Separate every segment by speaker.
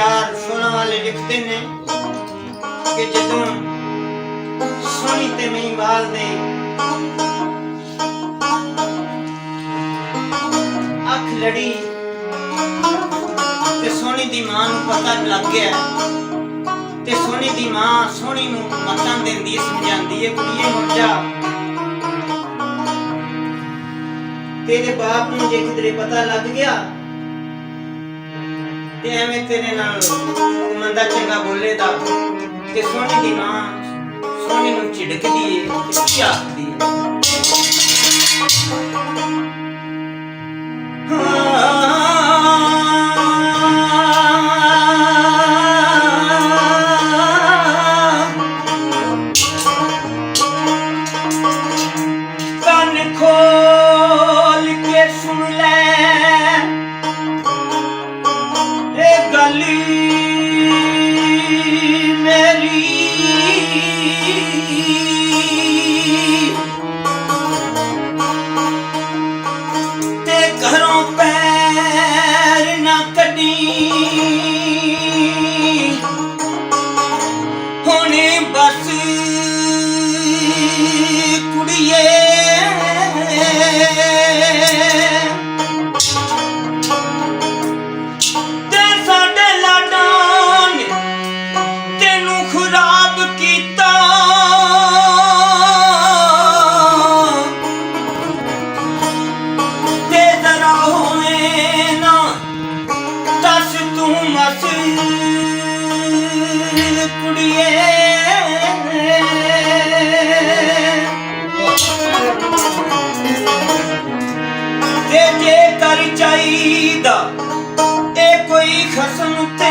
Speaker 1: ਪਿਆਰ ਸੁਣਨ ਵਾਲੇ ਲਿਖਦੇ ਨੇ ਕਿ ਜਦੋਂ ਸੋਹਣੀ ਤੇ ਮਹੀਵਾਲ ਦੇ ਅੱਖ ਲੜੀ ਤੇ ਸੋਹਣੀ ਦੀ ਮਾਂ ਨੂੰ ਪਤਾ ਲੱਗ ਗਿਆ ਤੇ ਸੋਹਣੀ ਦੀ ਮਾਂ ਸੋਹਣੀ ਨੂੰ ਮਤਾਂ ਦਿੰਦੀ, ਸਮਝਾਉਂਦੀ ਹੈ ਕੁੜੀਏ ਮੁੜ ਜਾ। ਤੇਰੇ ਬਾਪ ਨੂੰ ਜੇ ਕਿਤੇ ਪਤਾ ਲੱਗ ਗਿਆ ਤੇ ਐਵੇਂ ਤੇਰੇ ਨਾਲ ਮੰਦਾ ਚੰਗਾ ਬੋਲੇ ਦਾ ਤੇ ਸੋਹਣੀ ਦੀ ਮਾਂ ਸੋਹਣੀ ਨੂੰ ਝਿੜਕਦੀ ਏ ਤੇ ਕੀ ਆਖਦੀ ਏ। ਚਾਹੀਦਾ ਇਹ ਕੋਈ ਖਸਮ ਤੇ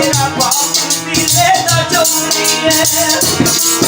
Speaker 1: Thank you.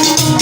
Speaker 1: Thank you.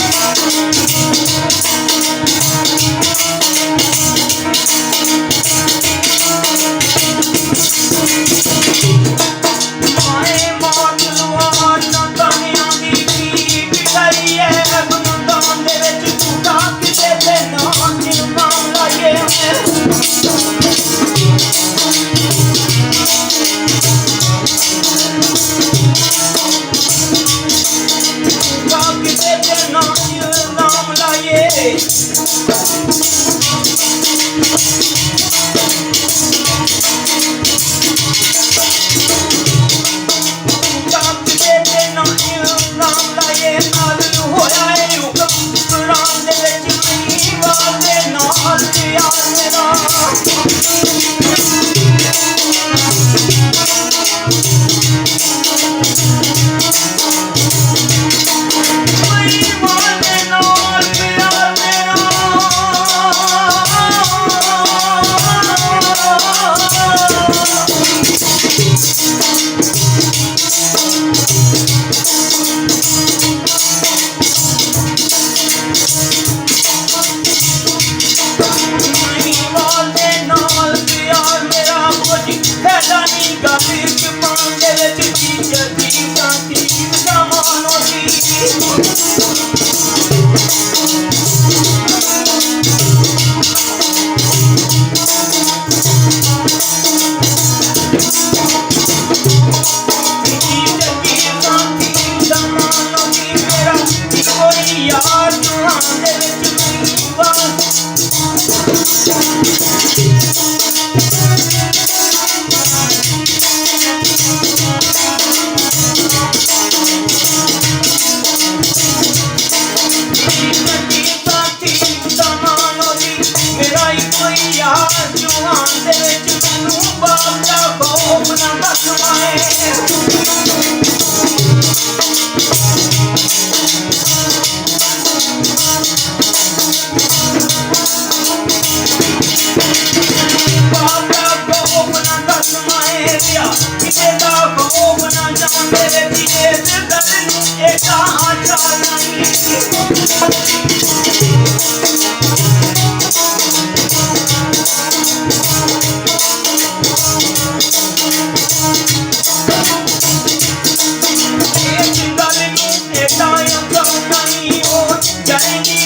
Speaker 1: ਪਿਆਰ ਜੁਵਾਨ ਦੇ ਵਿੱਚ ਮੈਨੂੰ ਬਾਬਾ ਕੌਮ ਨਾ ਦੱਸਵਾਏ ਬਾਬਾ ਕੌਮ ਨਾ ਦੱਸਵਾਏ ਰਿਆ ਕਿਤੇ ਦਾ ਕੌਮ ਨਾ ਜਾਣਦੇ ਵੇ ਕਿਤੇ ਦੇ ਦਿਲ ਨੂੰ ਇਹ ਤਾਂ ਆਚਾਰ ਨਹੀਂ I ain't